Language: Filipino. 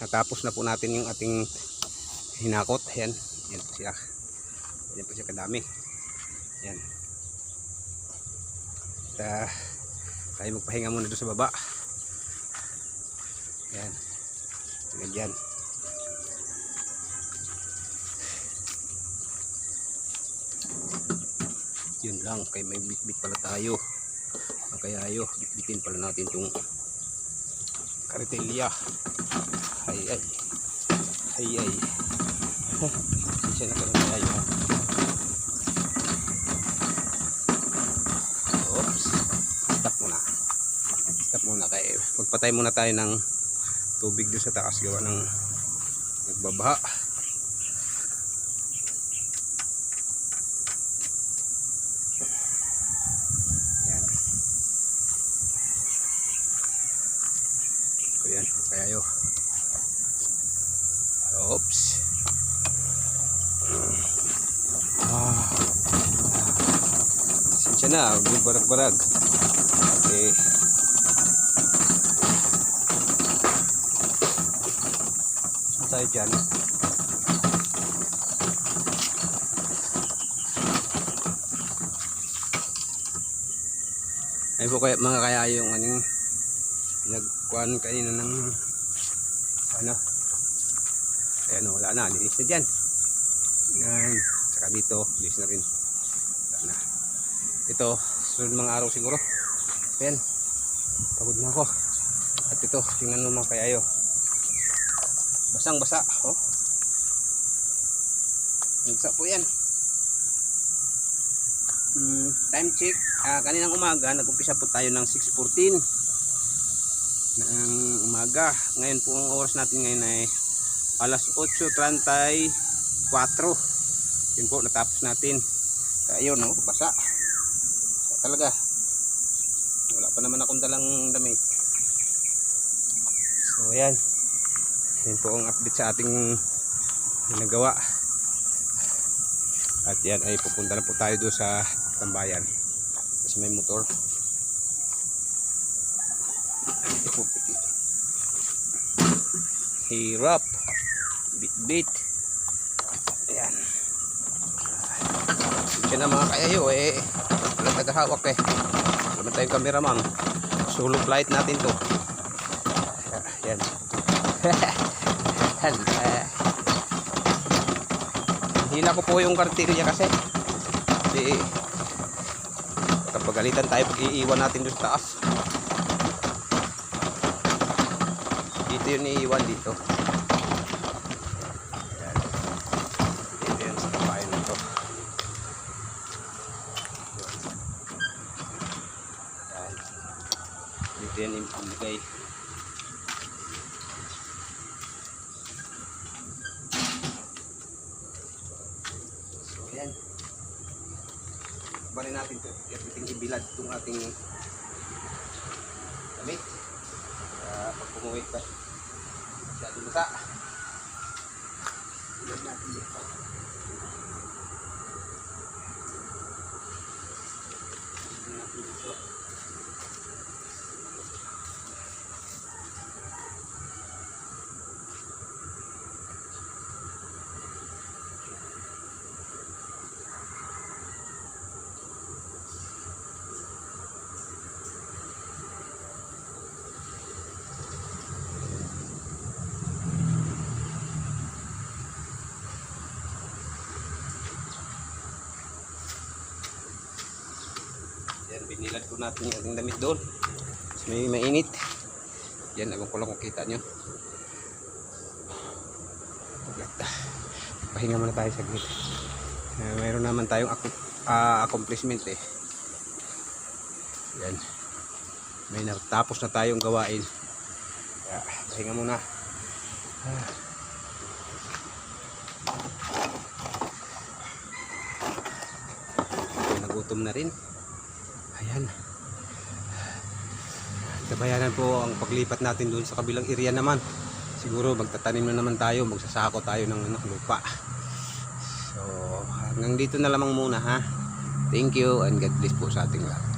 natapos na po natin yung ating hinakot. Ayan. Ayan po siya. Ayan po siya kadami. Ayan. At, ah, tayo magpahinga muna doon sa baba. Ayan. Ayan dyan. Yun lang. Kay may bitbit pala tayo. Kaya ayo, bitbitin pala natin itong karitelya. Ay ay. Ay ay. Siya na pala tayo. ha. Oops. Stop muna. Stop muna kay magpatay muna tayo ng tubig doon sa taas gawa ng nagbabaha. Yan. Kaya yo. Oops. Ah. Sinsya na, yung barag-barag. Okay. Saan tayo dyan? Ay po kaya mga kaya yung aning nagkuhan kanina ng ano ayan wala na, linis na dyan yan, saka dito linis na rin wala na ito, sunod mga araw siguro ayan, pagod na ako at ito, tingnan mo mga kayayo basang basa oh. basa po yan Hmm, time check. Ah, kaninang umaga, nag-umpisa po tayo ng 6.14 ng umaga. Ngayon po ang oras natin ngayon ay alas 8.34. Yun po, natapos natin. Ayun, no? Basa. Talaga. Wala pa naman akong dalang damit. So, ayan. Yan po ang update sa ating ginagawa. At yan ay pupunta na po tayo doon sa tambayan. Kasi may motor. Hirap. Bit-bit. Ayan. Siya na mga kayayo eh. Tagahawak eh. Wala man tayong cameraman. Solo flight natin to. Ayan. Ayan. Eh, Hila ko po yung kartilya kasi. Kasi kapagalitan tayo pag iiwan natin doon sa taas. Dito yun iiwan dito. Ayan. Dito yun sa kapain nito. Ayan. Dito yun imigay. So, ayan. Bali natin ito. Ating ibilad itong ating damit. Uh, pag pumuwi pa. Masyado basa. Bilad natin dito. Yan, binilad ko natin yung ating damit doon. Mas may mainit. Yan, ewan ko lang kung kita nyo. Pahinga muna tayo saglit. Uh, mayroon naman tayong ah, accomplishment eh. Yan. May natapos na tayong gawain. Kaya, pahinga muna. Ah. Nagutom na rin. Ayan. Sabayanan po ang paglipat natin doon sa kabilang area naman. Siguro magtatanim na naman tayo, magsasako tayo ng ano, lupa. So, hanggang dito na lamang muna ha. Thank you and God bless po sa ating lahat.